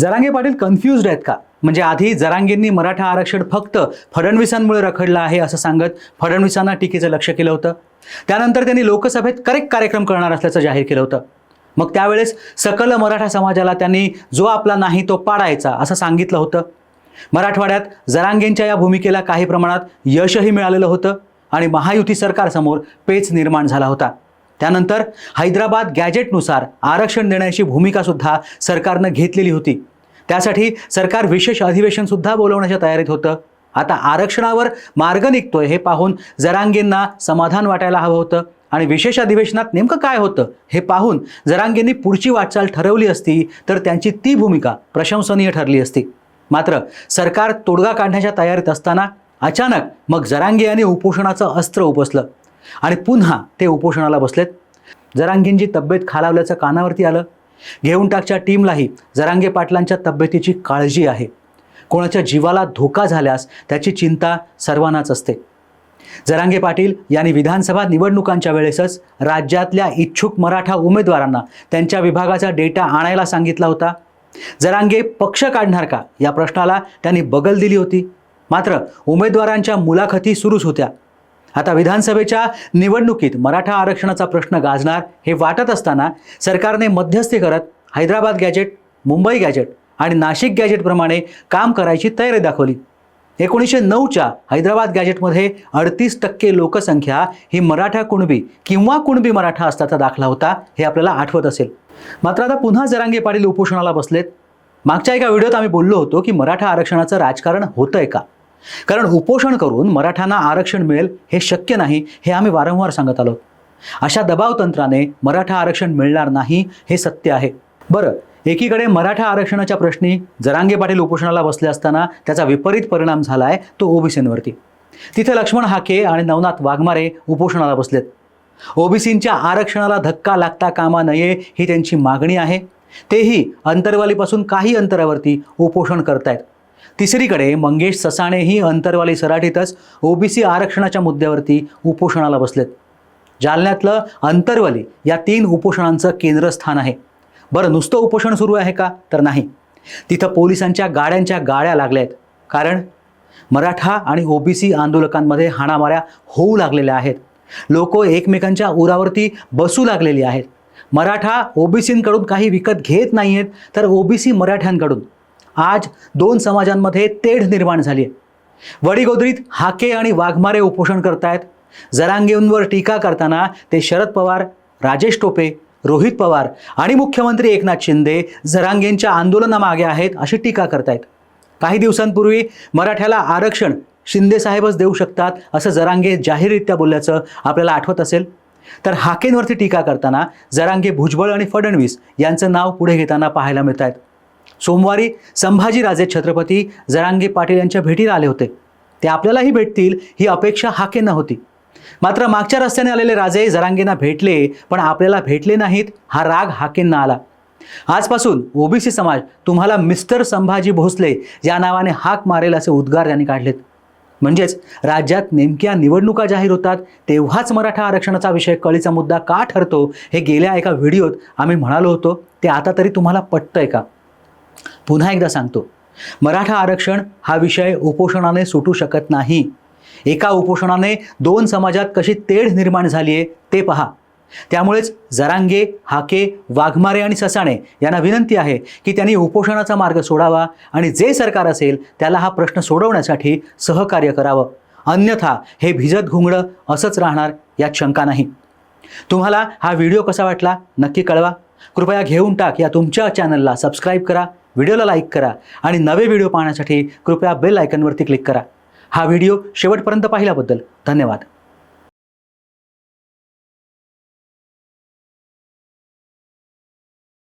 Jarange Patil confused आहेत का? म्हणजे आधी जरांगेंनी मराठा आरक्षण फक्त फडणवीसांमुळे रखडलं आहे असं सांगत फडणवीसांना टीकेचं लक्ष केलं होतं. त्यानंतर त्यांनी लोकसभेत करेक्ट कार्यक्रम करणार असल्याचं जाहीर केलं होतं. मग त्यावेळेस सकल मराठा समाजाला त्यांनी जो आपला नाही तो पाडायचा असं सांगितलं होतं. मराठवाड्यात जरांगेंच्या या भूमिकेला काही प्रमाणात यशही मिळालेलं होतं आणि महायुती सरकारसमोर पेच निर्माण झाला होता. त्यानंतर हैदराबाद गॅजेटनुसार आरक्षण देण्याची भूमिकासुद्धा सरकारनं घेतलेली होती. त्यासाठी सरकार विशेष अधिवेशनसुद्धा बोलवण्याच्या तयारीत होतं. आता आरक्षणावर मार्ग निघतोय हे पाहून जरांगेंना समाधान वाटायला हवं होतं. आणि विशेष अधिवेशनात नेमकं काय होतं हे पाहून जरांगेंनी पुढची वाटचाल ठरवली असती तर त्यांची ती भूमिका प्रशंसनीय ठरली असती. मात्र सरकार तोडगा काढण्याच्या तयारीत असताना अचानक मग जरांगे यांनी उपोषणाचं अस्त्र उपसलं. आणि पुन्हा ते उपोषणाला बसलेत. जरांगींची तब्येत खालावल्याचं कानावरती आलं. घेऊन टाकच्या टीमलाही जरांगे पाटलांच्या तब्येतीची काळजी आहे. कोणाच्या जीवाला धोका झाल्यास त्याची चिंता सर्वांनाच असते. जरांगे पाटील यांनी विधानसभा निवडणुकांच्या वेळेसच राज्यातल्या इच्छुक मराठा उमेदवारांना त्यांच्या विभागाचा डेटा आणायला सांगितला होता. जरांगे पक्ष काढणार का या प्रश्नाला त्यांनी बगल दिली होती. मात्र उमेदवारांच्या मुलाखती सुरूच होत्या. आता विधानसभेच्या निवडणुकीत मराठा आरक्षणाचा प्रश्न गाजणार हे वाटत असताना सरकारने मध्यस्थी करत हैदराबाद गॅजेट मुंबई गॅजेट आणि नाशिक गॅजेटप्रमाणे काम करायची तयारी दाखवली. एकोणीसशे नऊच्या हैदराबाद गॅजेटमध्ये अडतीस टक्के लोकसंख्या ही मराठा कुणबी किंवा कुणबी मराठा असल्याचा दाखला होता हे आपल्याला आठवत असेल. मात्र आता पुन्हा जरांगे पाटील उपोषणाला बसलेत. मागच्या एका व्हिडिओत आम्ही बोललो होतो की मराठा आरक्षणाचं राजकारण होतंय का? कारण उपोषण करून मराठ्यांना आरक्षण मिळेल हे शक्य नाही हे आम्ही वारंवार सांगत आलो. अशा दबाव तंत्राने मराठा आरक्षण मिळणार नाही हे सत्य आहे. बरं एकीकडे मराठा आरक्षणाच्या प्रश्नी जरांगे पाटील उपोषणाला बसले असताना त्याचा विपरीत परिणाम झाला आहे तो ओबीसींवरती. तिथे लक्ष्मण हाके आणि नवनाथ वाघमारे उपोषणाला बसलेत. ओबीसींच्या आरक्षणाला धक्का लागता कामा नये ही त्यांची मागणी आहे. तेही अंतरवालीपासून काही अंतरावरती उपोषण करतायत. तिसरीकडे मंगेश ससाणेही अंतरवाली सराठीतच ओबीसी आरक्षणाच्या मुद्द्यावरती उपोषणाला बसलेत. जालन्यातलं अंतरवाली या तीन उपोषणांचं केंद्रस्थान आहे. बरं नुसतं उपोषण सुरू आहे का? तर नाही. तिथं पोलिसांच्या गाड्यांच्या गाड्या लागल्या आहेत कारण मराठा आणि ओबीसी आंदोलकांमध्ये हाणामाऱ्या होऊ लागलेल्या आहेत. लोक एकमेकांच्या उरावरती बसू लागलेली आहेत. मराठा ओबीसींकडून काही विकत घेत नाही आहेत तर ओबीसी मराठ्यांकडून. आज दोन समाजांमध्ये तेढ निर्माण झाली आहे. वडीगोदरीत हाके आणि वाघमारे उपोषण करतायत. जरांगेंवर टीका करताना ते शरद पवार राजेश टोपे रोहित पवार आणि मुख्यमंत्री एकनाथ शिंदे जरांगेंच्या आंदोलनामागे आहेत अशी टीका करतायत. काही दिवसांपूर्वी मराठ्याला आरक्षण शिंदेसाहेबच देऊ शकतात असं जरांगे जाहीररित्या बोलल्याचं आपल्याला आठवत असेल. तर हाकेंवरती टीका करताना जरांगे भुजबळ आणि फडणवीस यांचं नाव पुढे घेताना पाहायला मिळत आहेत सोमवारी संभाजीराजे छत्रपती जरांगे पाटील यांच्या भेटीला आले होते. ते आपल्यालाही भेटतील ही अपेक्षा हाकेंना होती. मात्र मागच्या रस्त्याने आलेले राजे जरांगेंना भेटले पण आपल्याला भेटले नाहीत हा राग हाकेंना आला. आजपासून ओबीसी समाज तुम्हाला मिस्टर संभाजी भोसले या नावाने हाक मारेल असे उद्गार त्यांनी काढलेत. म्हणजेच राज्यात नेमक्या निवडणुका जाहीर होतात तेव्हाच मराठा आरक्षणाचा विषय कळीचा मुद्दा का ठरतो हे गेल्या एका व्हिडिओत आम्ही म्हणालो होतो ते आता तरी तुम्हाला पटतंय का? पुन्हा एकदा सांगतो. मराठा आरक्षण हा विषय उपोषणाने सुटू शकत नाही. एका उपोषणाने दोन समाजात कशी तेढ निर्माण झाली आहे ते पहा. त्यामुळेच जरांगे हाके वाघमारे आणि ससाणे यांना विनंती आहे की त्यांनी उपोषणाचा मार्ग सोडावा आणि जे सरकार असेल त्याला हा प्रश्न सोडवण्यासाठी सहकार्य करावं. अन्यथा हे भिजत घुंगडं असंच राहणार यात शंका नाही. तुम्हाला हा व्हिडिओ कसा वाटला नक्की कळवा. कृपया घेऊन टाक या तुमच्या चॅनलला सबस्क्राईब करा व्हिडिओला लाईक करा आणि नवे व्हिडिओ पाहण्यासाठी कृपया बेल आयकनवरती क्लिक करा. हा व्हिडिओ शेवटपर्यंत पाहिल्याबद्दल धन्यवाद.